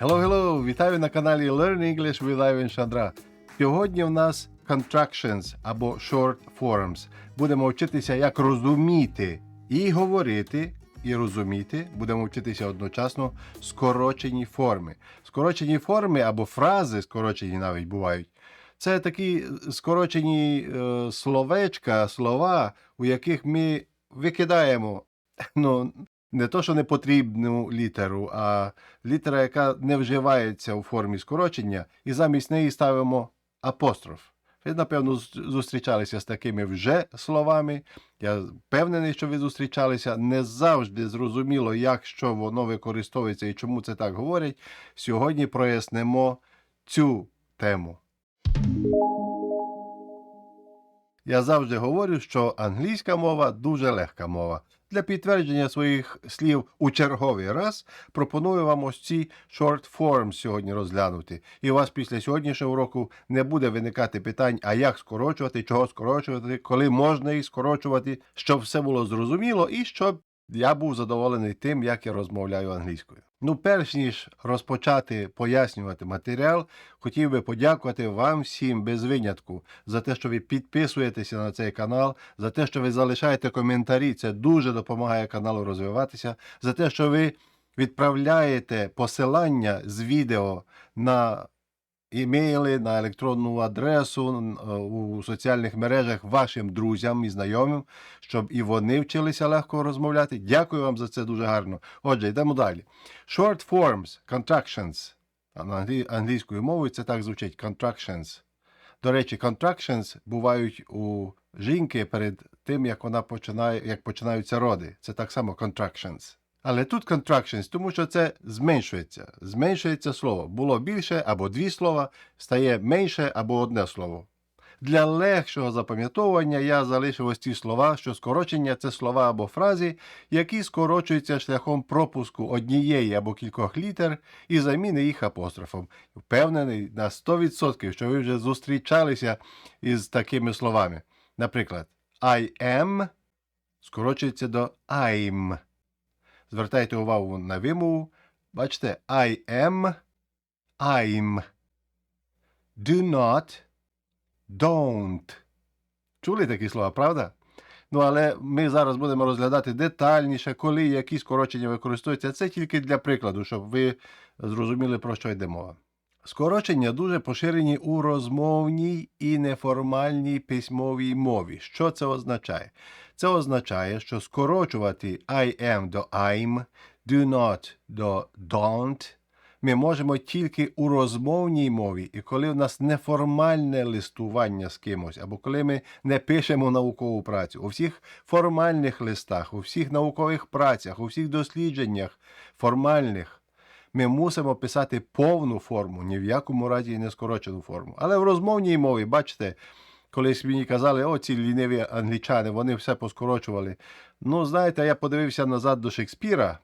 Hello, hello! Вітаю на каналі Learn English with Ivan Шандра. Сьогодні в нас contractions або short forms. Будемо вчитися, як розуміти і говорити, і розуміти. Будемо вчитися одночасно скорочені форми. Скорочені форми або фрази, скорочені навіть бувають. Це такі скорочені е, словечка, слова, у яких ми викидаємо ну, не то, що не потрібну літеру, а літера, яка не вживається у формі скорочення, і замість неї ставимо апостроф. Ви, напевно, зустрічалися з такими вже словами. Я впевнений, що ви зустрічалися. Не завжди зрозуміло, як що воно використовується і чому це так говорять. Сьогодні прояснимо цю тему. Я завжди говорю, що англійська мова дуже легка мова. Для підтвердження своїх слів у черговий раз пропоную вам ось ці short forms сьогодні розглянути. І у вас після сьогоднішнього уроку не буде виникати питань, а як скорочувати, чого скорочувати, коли можна їх скорочувати, щоб все було зрозуміло і щоб я був задоволений тим, як я розмовляю англійською. Ну, перш ніж розпочати пояснювати матеріал, хотів би подякувати вам всім без винятку за те, що ви підписуєтеся на цей канал, за те, що ви залишаєте коментарі. Це дуже допомагає каналу розвиватися, за те, що ви відправляєте посилання з відео на імейли, на електронну адресу е, у соціальних мережах вашим друзям і знайомим, щоб і вони вчилися легко розмовляти. Дякую вам за це дуже гарно. Отже, йдемо далі. Short forms, contractions. Англійською мовою це так звучить contractions. До речі, contractions бувають у жінки перед тим, як вона починає, як починаються роди. Це так само contractions. Але тут contractions, тому що це зменшується. Зменшується слово. Було більше або дві слова, стає менше або одне слово. Для легшого запам'ятовування я залишив ось ці слова, що скорочення це слова або фрази, які скорочуються шляхом пропуску однієї або кількох літер і заміни їх апострофом. Впевнений на 100%, що ви вже зустрічалися із такими словами. Наприклад, I am скорочується до I'm. Звертайте увагу на вимову. Бачите, I am, I'm. Do not, don't. Чули такі слова, правда? Ну, але ми зараз будемо розглядати детальніше, коли які скорочення використовуються. Це тільки для прикладу, щоб ви зрозуміли, про що йде мова. Скорочення дуже поширені у розмовній і неформальній письмовій мові. Що це означає? Це означає, що скорочувати I am до I'm, do not до don't ми можемо тільки у розмовній мові, і коли в нас неформальне листування з кимось, або коли ми не пишемо наукову працю. У всіх формальних листах, у всіх наукових працях, у всіх дослідженнях формальних ми мусимо писати повну форму, ні в якому разі не скорочену форму. Але в розмовній мові, бачите, колись мені казали, о, ці ліниві англічани, вони все поскорочували. Ну, знаєте, я подивився назад до Шекспіра,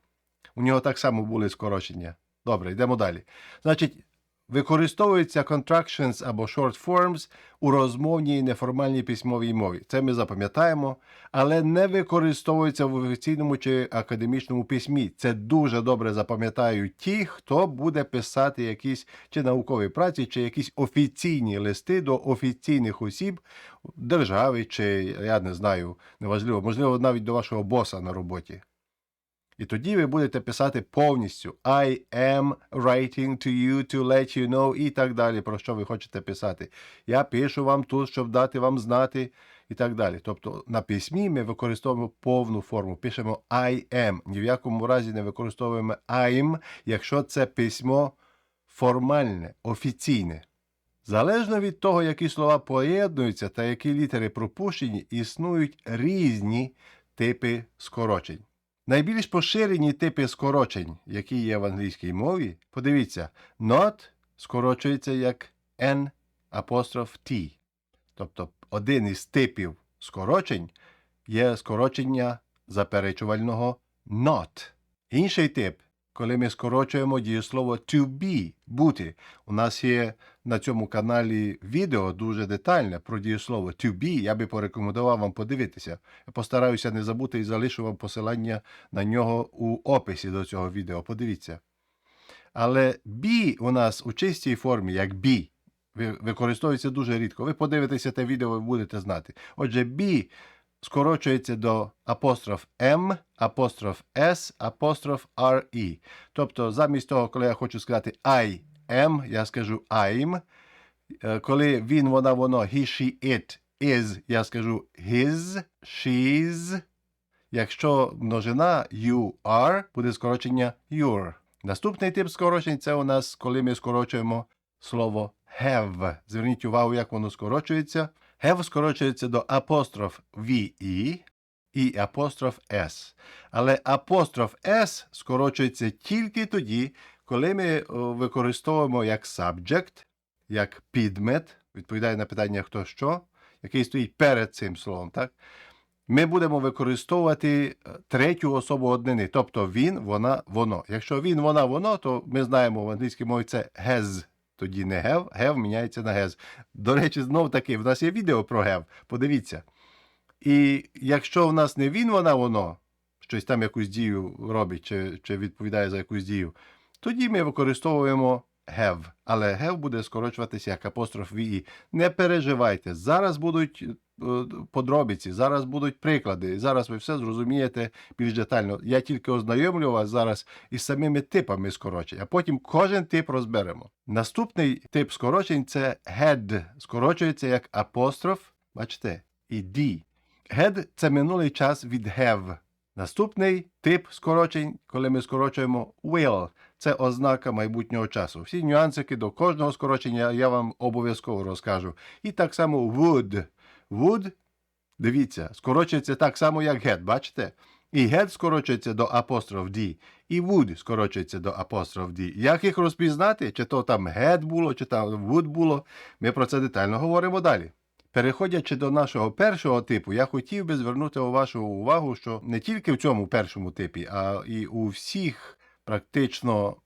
у нього так само були скорочення. Добре, йдемо далі. Значить, використовуються contractions або short forms у розмовній неформальній письмовій мові. Це ми запам'ятаємо, але не використовуються в офіційному чи академічному письмі. Це дуже добре запам'ятають ті, хто буде писати якісь чи наукові праці, чи якісь офіційні листи до офіційних осіб держави, чи я не знаю, неважливо, можливо, навіть до вашого боса на роботі. І тоді ви будете писати повністю I am writing to you to let you know і так далі, про що ви хочете писати. Я пишу вам тут, щоб дати вам знати і так далі. Тобто на письмі ми використовуємо повну форму. Пишемо I am. Ні в якому разі не використовуємо I'm, якщо це письмо формальне, офіційне. Залежно від того, які слова поєднуються та які літери пропущені, існують різні типи скорочень. Найбільш поширені типи скорочень, які є в англійській мові, подивіться, not скорочується як N апостроф T. Тобто один із типів скорочень є скорочення заперечувального not. Інший тип, коли ми скорочуємо дієслово to be бути. У нас є на цьому каналі відео дуже детальне про дієслово to be. Я би порекомендував вам подивитися. Я постараюся не забути і залишу вам посилання на нього у описі до цього відео. Подивіться. Але be у нас у чистій формі, як be, використовується дуже рідко. Ви подивитеся те відео, ви будете знати. Отже, be скорочується до апостроф M, апостроф S, апостроф RE. Тобто, замість того, коли я хочу сказати I am, я скажу I'm. Е, Коли він, вона, воно, he, she, it, is, я скажу his, she's. Якщо множина you are, буде скорочення your. Наступний тип скорочень це у нас, коли ми скорочуємо слово have. Зверніть увагу, як воно скорочується. Have скорочується до апостроф VE і апостроф S. Але апостроф S скорочується тільки тоді, коли ми використовуємо як subject, як підмет, відповідає на питання хто що, який стоїть перед цим словом. так? Ми будемо використовувати е, третю особу однини, тобто він, вона, воно. Якщо він, вона, воно, то ми знаємо в англійській мові це has, тоді не have, have міняється на has. До речі, знов таки, в нас є відео про have, подивіться. І якщо в нас не він, вона, воно, щось там якусь дію робить чи, чи відповідає за якусь дію, тоді ми використовуємо have. Але have буде скорочуватися як апостроф VE. Не переживайте, зараз будуть е, подробиці, зараз будуть приклади, зараз ви все зрозумієте більш детально. Я тільки ознайомлю вас зараз із самими типами скорочень, а потім кожен тип розберемо. Наступний тип скорочень це head. Скорочується як апостроф, бачите, і D. Head – це минулий час від have. Наступний тип скорочень, коли ми скорочуємо will, це ознака майбутнього часу. Всі нюансики до кожного скорочення я вам обов'язково розкажу. І так само would. Would, дивіться, скорочується так само, як get, бачите? І get скорочується до апостроф D, і would скорочується до апостроф D. Як їх розпізнати? Чи то там get було, чи там would було, ми про це детально говоримо далі. Переходячи до нашого першого типу, я хотів би звернути вашу увагу, що не тільки в цьому першому типі, а і у всіх практично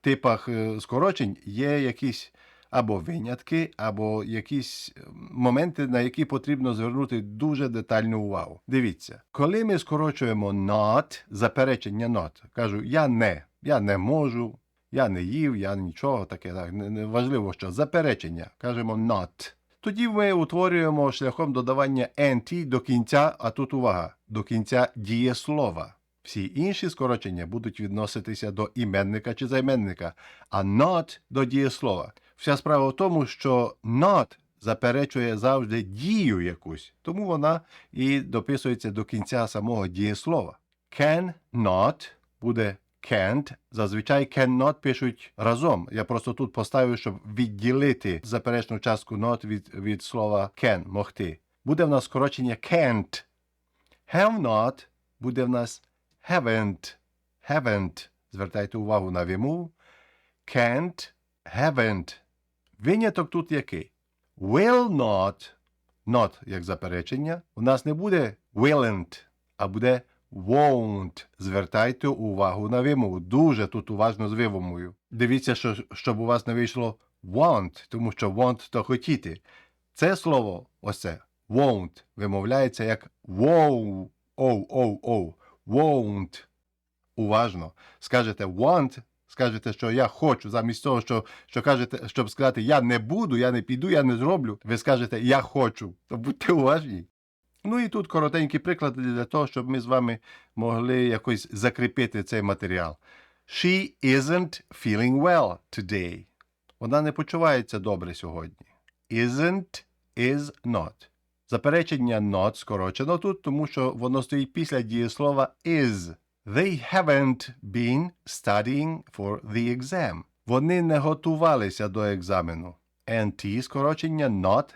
типах е, скорочень є якісь або винятки, або якісь моменти, на які потрібно звернути дуже детальну увагу. Дивіться, коли ми скорочуємо not, заперечення not, кажу я не, я не можу, я не їв, я нічого таке, так, не, не важливо що, заперечення, кажемо not. Тоді ми утворюємо шляхом додавання NT до кінця, а тут увага, до кінця дієслова. Всі інші скорочення будуть відноситися до іменника чи займенника, а not до дієслова. Вся справа в тому, що not заперечує завжди дію якусь, тому вона і дописується до кінця самого дієслова. Can not буде can't. Зазвичай cannot пишуть разом. Я просто тут поставив, щоб відділити заперечну частку not від, від слова can, могти. Буде в нас скорочення can't. Have not буде в нас haven't. Haven't. Звертайте увагу на вимову. Can't, haven't. Виняток тут який? Will not. Not як заперечення. У нас не буде willn't, а буде won't. Звертайте увагу на вимову. Дуже тут уважно з вимовою. Дивіться, що, щоб у вас не вийшло want, тому що want то хотіти. Це слово, ось це, won't, вимовляється як wow, оу, оу, оу, won't. Уважно. Скажете want, скажете, що я хочу, замість того, що, що кажете, щоб сказати я не буду, я не піду, я не зроблю, ви скажете я хочу. То будьте уважні. Ну і тут коротенькі приклади для того, щоб ми з вами могли якось закріпити цей матеріал. She isn't feeling well today. Вона не почувається добре сьогодні. Isn't is not. Заперечення not скорочено тут, тому що воно стоїть після дієслова is. They haven't been studying for the exam. Вони не готувалися до екзамену. NT скорочення not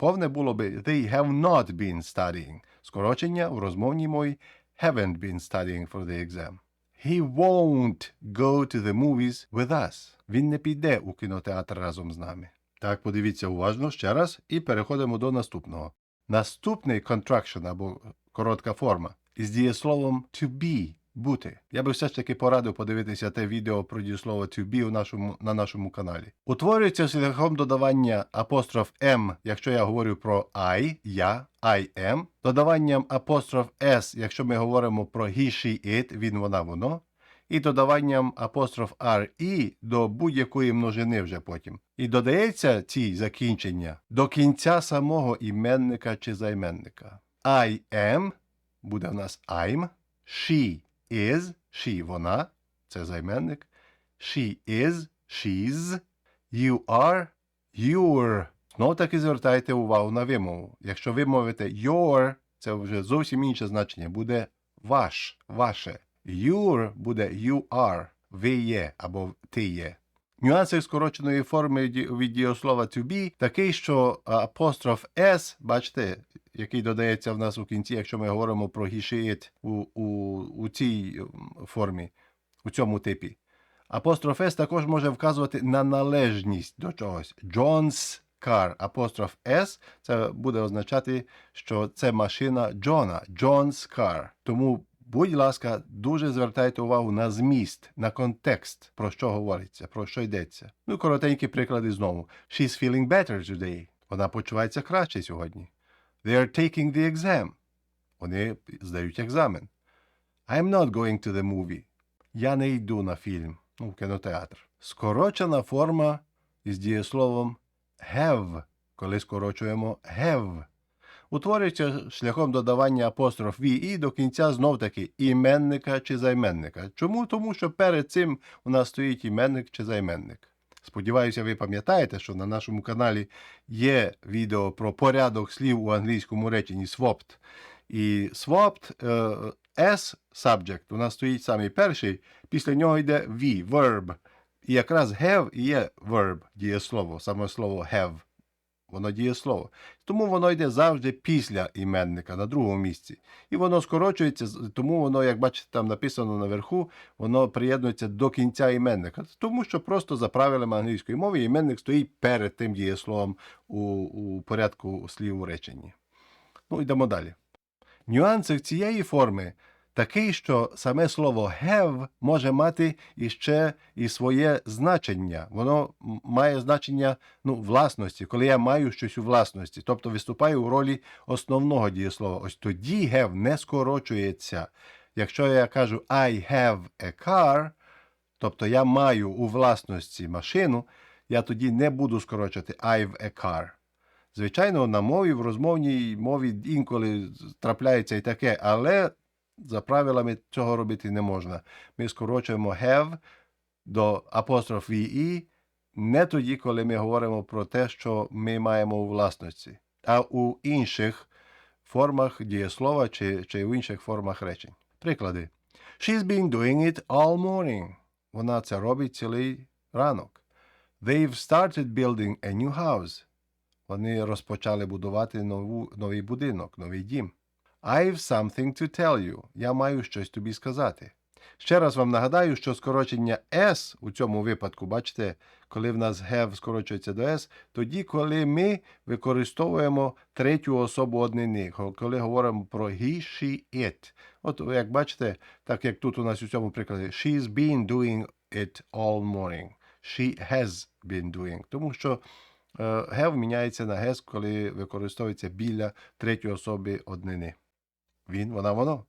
Повне було би they have not been studying. Скорочення в розмовній мові haven't been studying for the exam. He won't go to the movies with us. Він не піде у кінотеатр разом з нами. Так, подивіться уважно ще раз і переходимо до наступного. Наступний contraction або коротка форма із дієсловом to be бути. Я би все ж таки порадив подивитися те відео про дієслово to be у нашому, на нашому каналі. Утворюється шляхом додавання апостроф M, якщо я говорю про I, я, I am, додаванням апостроф S, якщо ми говоримо про he, she, it, він, вона, воно, і додаванням апостроф RE до будь-якої множини вже потім. І додається ці закінчення до кінця самого іменника чи займенника. I am буде в нас I'm, she is, she вона, це займенник, she is, she's, you are, your. Знов таки звертайте увагу на вимову. Якщо ви мовите your, це вже зовсім інше значення, буде ваш, ваше. Your буде you are, ви є або ти є. Нюанси скороченої форми від дієслова to be такий, що апостроф S, бачите, який додається в нас у кінці, якщо ми говоримо про he, у, у, у цій формі, у цьому типі. Апостроф S також може вказувати на належність до чогось. John's car. Апостроф S це буде означати, що це машина Джона. John's car. Тому, будь ласка, дуже звертайте увагу на зміст, на контекст, про що говориться, про що йдеться. Ну, коротенькі приклади знову. She's feeling better today. Вона почувається краще сьогодні. They are taking the exam. Вони здають екзамен. I'm not going to the movie. Я не йду на фільм, ну, в кінотеатр. Скорочена форма із дієсловом have, коли скорочуємо have. Утворюється шляхом додавання апостроф і до кінця знов таки іменника чи займенника. Чому? Тому що перед цим у нас стоїть іменник чи займенник. Сподіваюся, ви пам'ятаєте, що на нашому каналі є відео про порядок слів у англійському реченні swapped. І swapped е, S subject у нас стоїть самий перший, після нього йде V, verb. І якраз have є verb, дієслово, саме слово have. Воно дієслово. Тому воно йде завжди після іменника на другому місці. І воно скорочується, тому воно, як бачите, там написано наверху, воно приєднується до кінця іменника. Тому що просто за правилами англійської мови іменник стоїть перед тим дієсловом у, у порядку слів у реченні. Ну, йдемо далі. Нюанси цієї форми такий, що саме слово have може мати іще і своє значення. Воно має значення ну, власності, коли я маю щось у власності, тобто виступаю у ролі основного дієслова. Ось тоді have не скорочується. Якщо я кажу I have a car, тобто я маю у власності машину, я тоді не буду скорочувати I've a car. Звичайно, на мові, в розмовній мові інколи трапляється і таке, але за правилами цього робити не можна. Ми скорочуємо have до апостроф «і» не тоді, коли ми говоримо про те, що ми маємо у власності, а у інших формах дієслова чи, чи в інших формах речень. Приклади. She's been doing it all morning. Вона це робить цілий ранок. They've started building a new house. Вони розпочали будувати нову, новий будинок, новий дім. I've something to tell you. Я маю щось тобі сказати. Ще раз вам нагадаю, що скорочення S у цьому випадку, бачите, коли в нас have скорочується до S, тоді, коли ми використовуємо третю особу однини, коли говоримо про he, she, it. От як бачите, так як тут у нас у цьому прикладі, she's been doing it all morning. She has been doing. Тому що е, have міняється на has, коли використовується біля третьої особи однини. Він, вона, воно.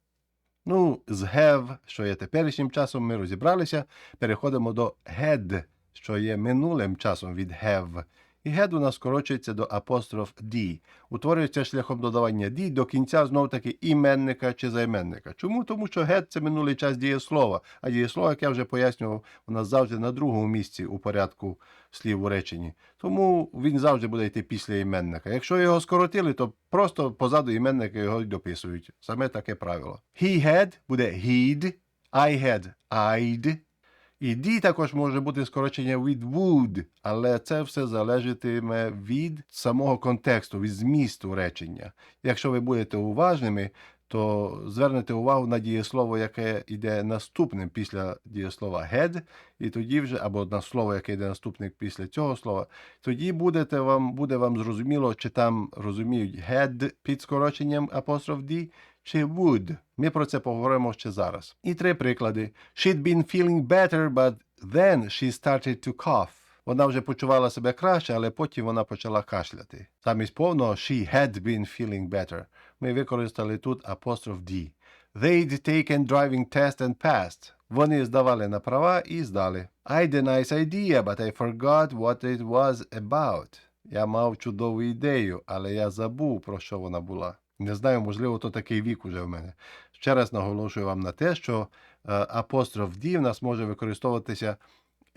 Ну, з have, що є теперішнім часом, ми розібралися. Переходимо до had, що є минулим часом від have. І had у нас скорочується до апостроф D. Утворюється шляхом додавання D до кінця знов таки іменника чи займенника. Чому? Тому що had це минулий час дієслова, а дієслово, як я вже пояснював, у нас завжди на другому місці у порядку слів у реченні. Тому він завжди буде йти після іменника. Якщо його скоротили, то просто позаду іменника його дописують. Саме таке правило. He had буде he'd, I had I'd. І D також може бути скорочення від would, але це все залежатиме від самого контексту, від змісту речення. Якщо ви будете уважними, то звернете увагу на дієслово, яке йде наступним після дієслова had, і тоді вже, або на слово, яке йде наступним після цього слова, тоді будете вам, буде вам зрозуміло, чи там розуміють had під скороченням апостроф D, чи would. Ми про це поговоримо ще зараз. І три приклади. She'd been feeling better, but then she started to cough. Вона вже почувала себе краще, але потім вона почала кашляти. Замість повного she had been feeling better. Ми використали тут апостроф D. They'd taken driving test and passed. Вони здавали на права і здали. I had a nice idea, but I forgot what it was about. Я мав чудову ідею, але я забув, про що вона була. Не знаю, можливо, то такий вік уже в мене. Ще раз наголошую вам на те, що е, апостроф D в нас може використовуватися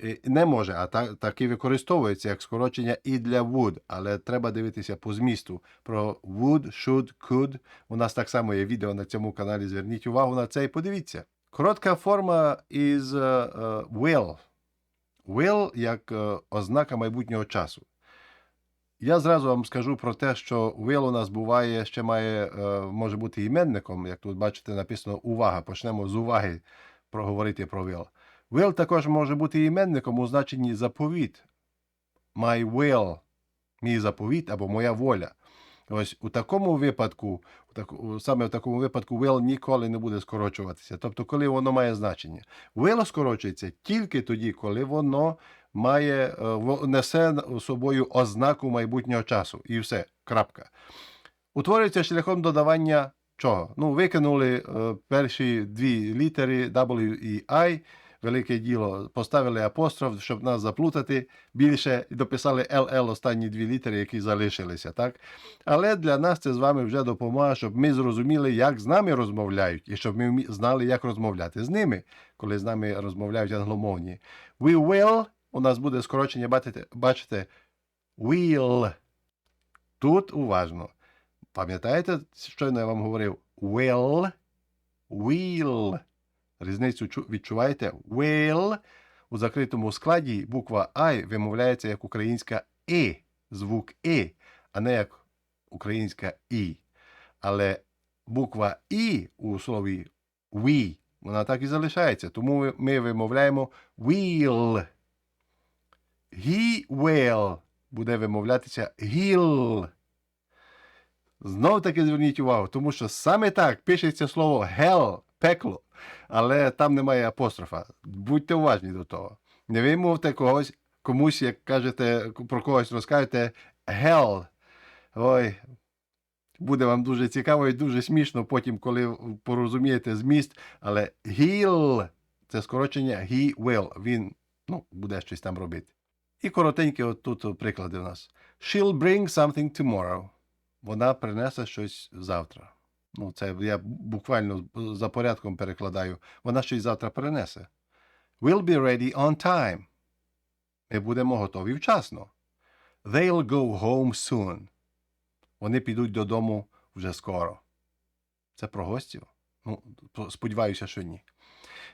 е, не може, а так, так і використовується як скорочення і для would, але треба дивитися по змісту про would, should, could. У нас так само є відео на цьому каналі. Зверніть увагу на це і подивіться. Коротка форма із е, will. Will як ознака майбутнього часу. Я зразу вам скажу про те, що will у нас буває, ще має, е, може бути іменником, як тут бачите, написано увага. Почнемо з уваги проговорити про will. Will також може бути іменником у значенні заповіт. My will, мій заповіт або моя воля. Ось у такому випадку, саме в такому випадку, will ніколи не буде скорочуватися. Тобто, коли воно має значення. Will скорочується тільки тоді, коли воно має, е, несе собою ознаку майбутнього часу. І все. Крапка. Утворюється шляхом додавання чого? Ну, викинули е, перші дві літери W і I, велике діло, поставили апостроф, щоб нас заплутати більше, і дописали LL останні дві літери, які залишилися. так? Але для нас це з вами вже допомагає, щоб ми зрозуміли, як з нами розмовляють, і щоб ми знали, як розмовляти з ними, коли з нами розмовляють англомовні. We will, у нас буде скорочення, бачите, бачите will. Тут уважно. Пам'ятаєте, щойно я вам говорив will, will. Різницю відчуваєте? Will. У закритому складі буква I вимовляється як українська «і», звук «і», а не як українська «і». Але буква «і» у слові «we», вона так і залишається. Тому ми вимовляємо «will». He will буде вимовлятися «he'll». Знов таки зверніть увагу, тому що саме так пишеться слово hell, пекло, але там немає апострофа. Будьте уважні до того. Не вимовте когось, комусь, як кажете, про когось розкажете hell. Ой, буде вам дуже цікаво і дуже смішно потім, коли порозумієте зміст, але he'll – це скорочення he will. Він ну, буде щось там робити. І коротенькі от тут приклади у нас. She'll bring something tomorrow вона принесе щось завтра. Ну, це я буквально за порядком перекладаю. Вона щось завтра принесе. We'll be ready on time. Ми будемо готові вчасно. They'll go home soon. Вони підуть додому вже скоро. Це про гостів? Ну, сподіваюся, що ні.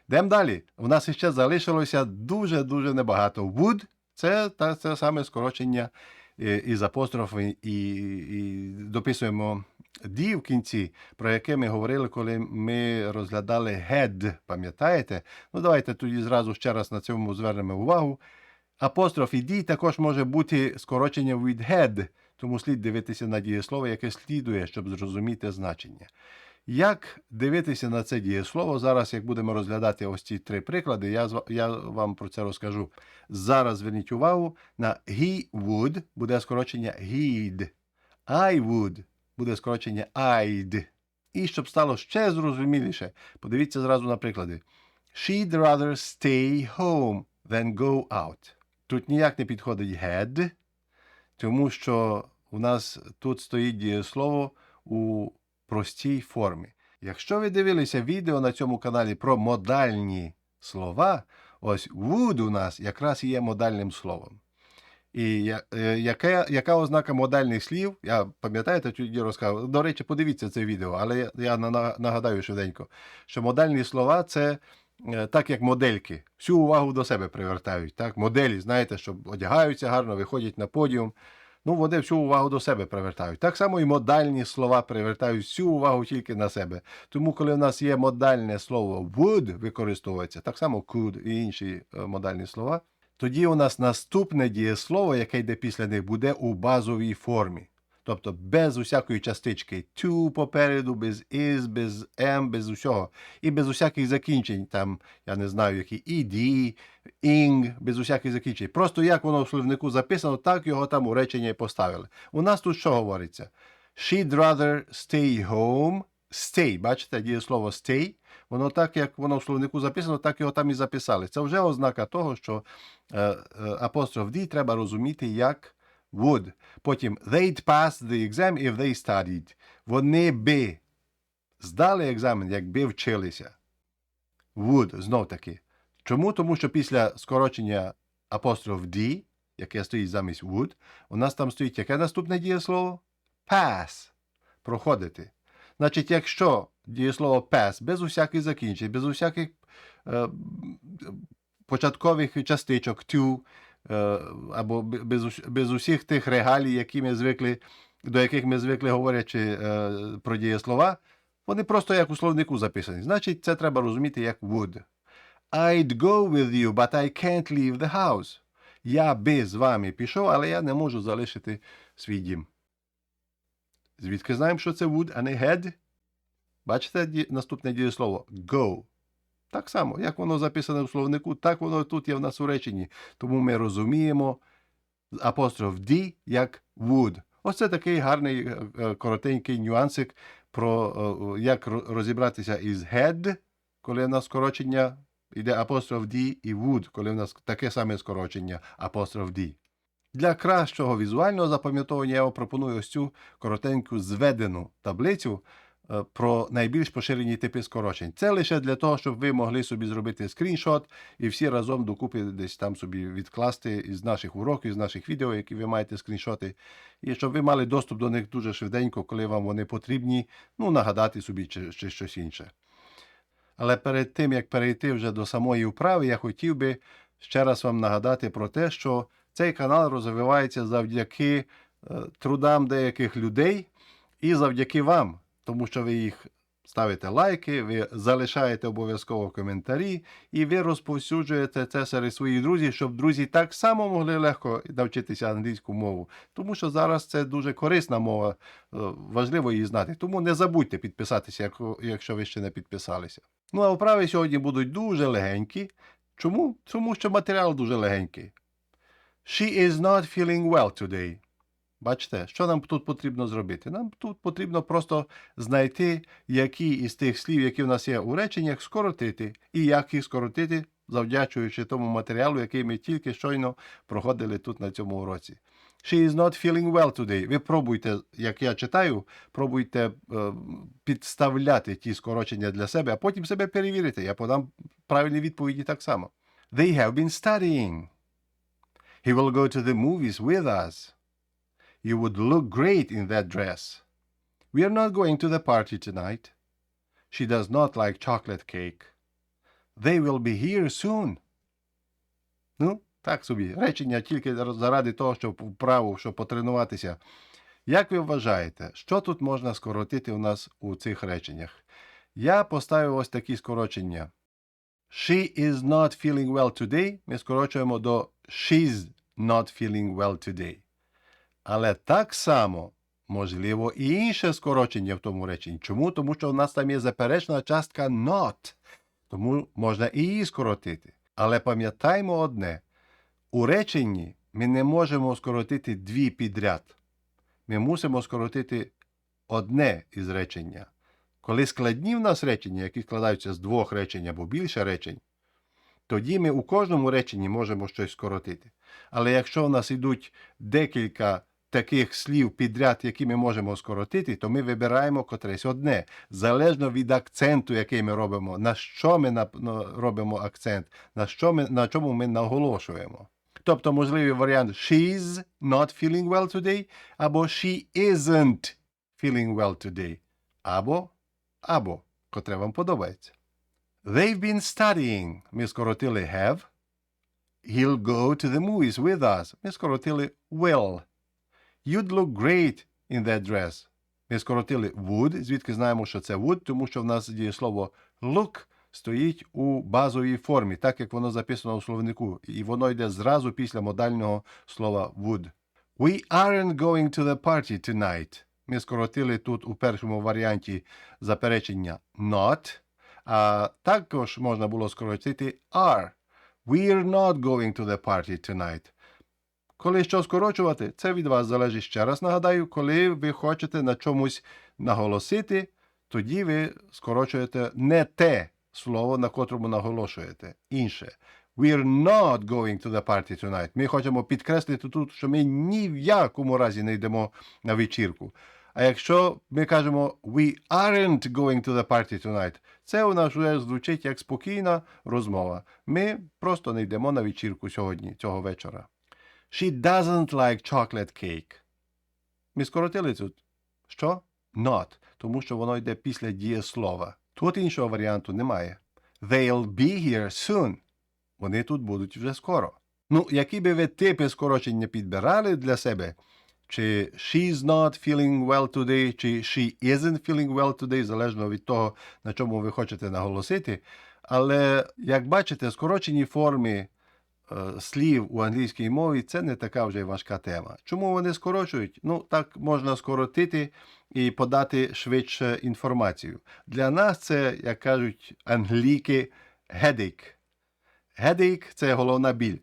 Йдемо далі. У нас іще залишилося дуже-дуже небагато. Would – це та, це саме скорочення е, із апострофом і, і дописуємо «ді» в кінці, про яке ми говорили, коли ми розглядали head, пам'ятаєте? Ну, давайте тоді зразу ще раз на цьому звернемо увагу. Апостроф і «ді» також може бути скорочення від head, тому слід дивитися на дієслово, яке слідує, щоб зрозуміти значення. Як дивитися на це дієслово? Зараз, як будемо розглядати ось ці три приклади, я, я вам про це розкажу. Зараз зверніть увагу на he would буде скорочення he'd. I would буде скорочення I'd. І щоб стало ще зрозуміліше, подивіться зразу на приклади. She'd rather stay home than go out. Тут ніяк не підходить had, тому що у нас тут стоїть дієслово у простій формі. Якщо ви дивилися відео на цьому каналі про модальні слова, ось would у нас якраз є модальним словом. І е, яка, яка ознака модальних слів? Я пам'ятаєте, тоді розказав. До речі, подивіться це відео, але я, я нагадаю швиденько, що модальні слова це е, так як модельки, всю увагу до себе привертають. Так? Моделі, знаєте, що одягаються гарно, виходять на подіум. Ну, вони всю увагу до себе привертають. Так само і модальні слова привертають всю увагу тільки на себе. Тому, коли в нас є модальне слово would використовується, так само could і інші е, модальні слова, тоді у нас наступне дієслово, яке йде після них, буде у базовій формі. Тобто без усякої частички to попереду, без is, без am, без усього. І без усяких закінчень, там, я не знаю, які ed, ing, без усяких закінчень. Просто як воно в словнику записано, так його там у речення і поставили. У нас тут що говориться? She'd rather stay home. Stay, бачите, дієслово stay, Воно так, як воно в словнику записано, так його там і записали. Це вже ознака того, що е, е, апостроф D треба розуміти як would. Потім they'd pass the exam if they studied. Вони би здали екзамен, якби вчилися. Would, знов таки. Чому? Тому що після скорочення апостроф D, яке стоїть замість would, у нас там стоїть яке наступне дієслово? Pass. Проходити. Значить, якщо дієслово pass без усяких закінчень, без усяких е, початкових частичок to, або без, без усіх тих регалій, які ми звикли, до яких ми звикли говорячи е, про дієслова, вони просто як у словнику записані. Значить, це треба розуміти як would. I'd go with you, but I can't leave the house. Я би з вами пішов, але я не можу залишити свій дім. Звідки знаємо, що це would, а не had? Бачите наступне дієслово go. Так само, як воно записане в словнику, так воно тут є в нас у реченні. Тому ми розуміємо апостроф D як would. Ось це такий гарний е, е, коротенький нюансик про е, як розібратися із head, коли в нас скорочення йде апостроф D, і would, коли в нас таке саме скорочення апостроф D. Для кращого візуального запам'ятовування я вам пропоную ось цю коротеньку зведену таблицю про найбільш поширені типи скорочень. Це лише для того, щоб ви могли собі зробити скріншот і всі разом докупи десь там собі відкласти із наших уроків, з наших відео, які ви маєте скріншоти, і щоб ви мали доступ до них дуже швиденько, коли вам вони потрібні, ну, нагадати собі чи, чи щось інше. Але перед тим, як перейти вже до самої вправи, я хотів би ще раз вам нагадати про те, що цей канал розвивається завдяки е, трудам деяких людей і завдяки вам, тому що ви їх ставите лайки, ви залишаєте обов'язково коментарі, і ви розповсюджуєте це серед своїх друзів, щоб друзі так само могли легко навчитися англійську мову. Тому що зараз це дуже корисна мова, е, важливо її знати. Тому не забудьте підписатися, якщо ви ще не підписалися. Ну а вправи сьогодні будуть дуже легенькі. Чому? Тому що матеріал дуже легенький. She is not feeling well today. Бачите, що нам тут потрібно зробити? Нам тут потрібно просто знайти, які із тих слів, які в нас є у реченнях, скоротити, і як їх скоротити, завдячуючи тому матеріалу, який ми тільки щойно проходили тут на цьому уроці. She is not feeling well today. Ви пробуйте, як я читаю, пробуйте е, підставляти ті скорочення для себе, а потім себе перевірити. Я подам правильні відповіді так само. They have been studying. He will go to the movies with us. You would look great in that dress. We are not going to the party tonight. She does not like chocolate cake. They will be here soon. Ну, так собі. Речення тільки заради того, щоб вправу, щоб потренуватися. Як ви вважаєте, що тут можна скоротити у нас у цих реченнях? Я поставив ось такі скорочення. She is not feeling well today. Ми скорочуємо до she's not feeling well today. Але так само можливо і інше скорочення в тому реченні. Чому? Тому що у нас там є заперечна частка not. Тому можна і її скоротити. Але пам'ятаймо одне: у реченні ми не можемо скоротити дві підряд. Ми мусимо скоротити одне із речення. Коли складні в нас речення, які складаються з двох речень або більше речень, тоді ми у кожному реченні можемо щось скоротити. Але якщо в нас йдуть декілька таких слів підряд, які ми можемо скоротити, то ми вибираємо котресь одне, залежно від акценту, який ми робимо, на що ми робимо акцент, на, що ми, на чому ми наголошуємо. Тобто можливий варіант she's not feeling well today, або she isn't feeling well today, або, або, котре вам подобається. They've been studying. Ми скоротили have. He'll go to the movies with us. Ми скоротили will. You'd look great in that dress. Ми скоротили would, звідки знаємо, що це would, тому що в нас дієслово look стоїть у базовій формі, так як воно записано у словнику, і воно йде зразу після модального слова would. We aren't going to the party tonight. Ми скоротили тут у першому варіанті заперечення not, а також можна було скоротити are. We're not going to the party tonight. Коли що скорочувати, це від вас залежить ще раз. Нагадаю, коли ви хочете на чомусь наголосити, тоді ви скорочуєте не те, слово, на котрому наголошуєте. Інше. We're not going to the party tonight. Ми хочемо підкреслити тут, що ми ні в якому разі не йдемо на вечірку. А якщо ми кажемо We aren't going to the party tonight, це у нас вже звучить як спокійна розмова. Ми просто не йдемо на вечірку сьогодні, цього вечора. She doesn't like chocolate cake. Ми скоротили тут. Що? Not, тому що воно йде після дієслова. Тут іншого варіанту немає. They'll be here soon. Вони тут будуть вже скоро. Ну, які би ви типи скорочення підбирали для себе? Чи she's not feeling well today, чи she isn't feeling well today, залежно від того, на чому ви хочете наголосити. Але, як бачите, скорочені форми слів у англійській мові це не така вже важка тема. Чому вони скорочують? Ну, так можна скоротити і подати швидше інформацію. Для нас це, як кажуть англійки, headache. Headache – це головна біль.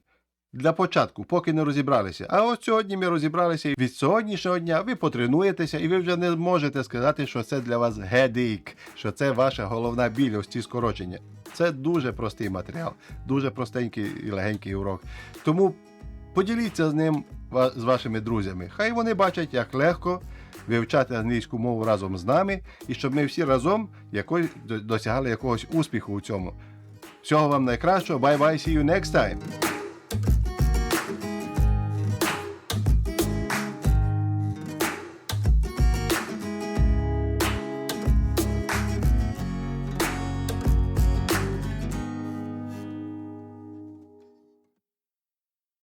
Для початку, поки не розібралися. А от сьогодні ми розібралися, і від сьогоднішнього дня ви потренуєтеся, і ви вже не можете сказати, що це для вас headache, що це ваша головна біль, ось ці скорочення. Це дуже простий матеріал, дуже простенький і легенький урок. Тому поділіться з ним з вашими друзями. Хай вони бачать, як легко вивчати англійську мову разом з нами, і щоб ми всі разом якось досягали якогось успіху у цьому. Всього вам найкращого. Bye bye, see you next time.